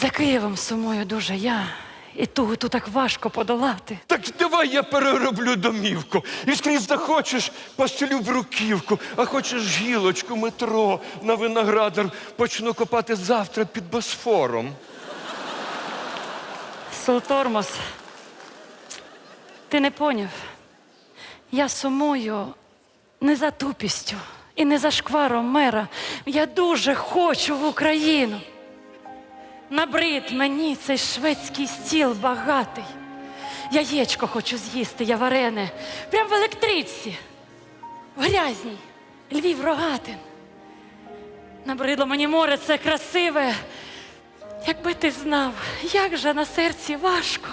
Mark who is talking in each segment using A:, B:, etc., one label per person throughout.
A: За Києвом сумую дуже я. І тугу тут так важко подолати.
B: Так давай я перероблю домівку. І скрізь захочеш, постелю бруківку, а хочеш гілочку, метро на виноградар почну копати завтра під Босфором.
A: Солтормос, ти не поняв. Я сумую не за тупістю і не за шкваром мера. Я дуже хочу в Україну. Набрид мені цей шведський стіл багатий. Яєчко хочу з'їсти, я варене, прям в електричці, в грязній, Львів рогатин. Набридло мені море це красиве. Якби ти знав, як же на серці важко.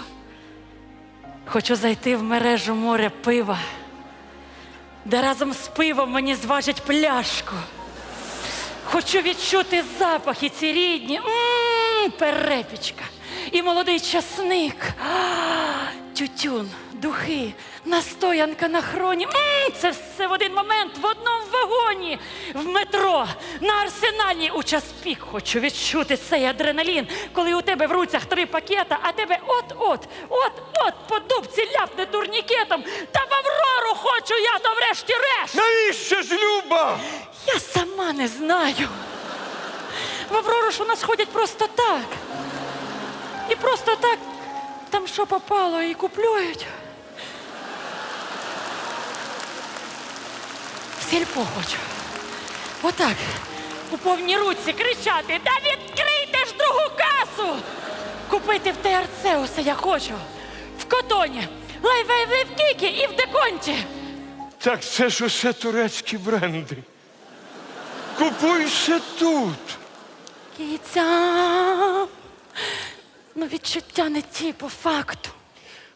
A: Хочу зайти в мережу моря пива, де разом з пивом мені зважать пляшку. Хочу відчути запахи ці рідні, перепічка і молодий часник, тютюн, духи, настоянка на хроні. м це все в один момент в одному вагоні, в метро, на арсеналі у час пік. Хочу відчути цей адреналін, коли у тебе в руцях три пакета, а тебе от-от, от-от по дубці ляпне турнікетом. Та в Аврору хочу я, то врешті-решт.
B: Навіщо ж, Люба?
A: Я сама не знаю. В Аврору ж у нас ходять просто так. І просто так там що попало і куплюють. Сільпо хочу. Отак. У повній руці кричати: Да відкрийте ж другу касу! Купити в ТРЦ усе я хочу. В котоні, лайвей в і в деконті.
B: Так це ж усе турецькі бренди. Купуй ще тут.
A: Кіця. Ну, відчуття не ті по факту.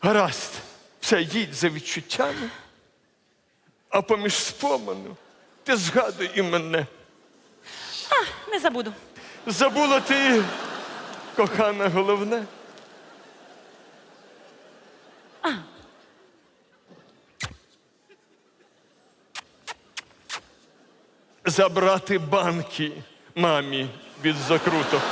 B: Гаразд, все, їдь за відчуттями, а поміж спомену ти згадуй і мене.
A: А, не забуду.
B: Забула ти, кохана, головне. Забрати банки мамі від закруток.